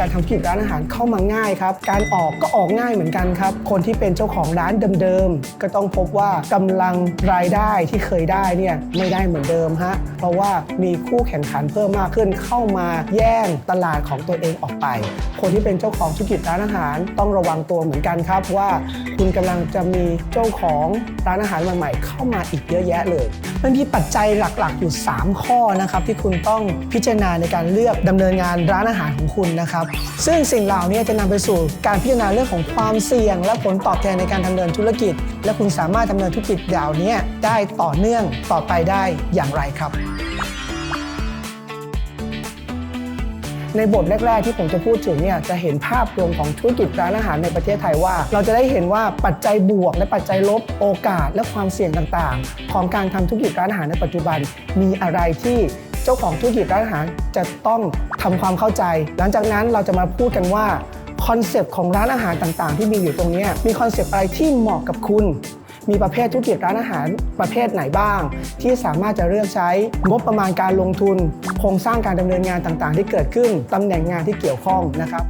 การทำธุรกิจร้านอาหารเข้ามาง่ายครับ การออกก็ออกง่ายเหมือนกันครับ คนที่เป็นเจ้าของร้านเดิมๆ ก็ต้องพบว่ากำลังรายได้ที่เคยได้เนี่ยไม่ได้เหมือนเดิมฮะ เพราะว่ามีคู่แข่งขันเพิ่มมากขึ้นเข้ามาแย่งตลาดของตัวเองออกไป คนที่เป็นเจ้าของธุรกิจร้านอาหารต้องระวังตัวเหมือนกันครับว่า คุณกำลังจะมีเจ้าของร้านอาหารใหม่ๆเข้ามาอีกเยอะแยะเลย มันมีปัจจัยหลักๆ อยู่ 3 ข้อนะครับที่คุณต้องพิจารณาในการเลือกดำเนินงานร้านอาหารของคุณนะครับ ซึ่งสิ่งเหล่านี้จะนำไปสู่การพิจารณาเรื่องของความเสี่ยง และผลตอบแทนในการดำเนินธุรกิจ และคุณสามารถดำเนินธุรกิจเหล่านี้ได้ต่อเนื่องต่อไปได้อย่างไรครับ ในบทแรก ๆ ที่ผมจะพูดถึงเนี่ยจะเห็นภาพรวมของธุรกิจร้านอาหารในประเทศไทยว่า เราจะได้เห็นว่าปัจจัยบวก และปัจจัยลบโอกาสและความเสี่ยงต่างๆ ของการทำธุรกิจร้านอาหารในปัจจุบัน มีอะไรที่เจ้าของธุรกิจร้านอาหารจะต้องทำความเข้าใจ หลังจากนั้นเราจะมาพูดกันว่าคอนเซปต์ของร้านอาหารต่างๆ ที่มีอยู่ตรงนี้มีคอนเซปต์อะไรที่เหมาะกับคุณ มีประเภทธุรกิจร้านอาหารประเภทไหนบ้าง ที่สามารถจะเลือกใช้งบประมาณการลงทุน โครงสร้างการดำเนินงานต่างๆ ที่เกิดขึ้นตำแหน่งงานที่เกี่ยวข้องนะครับ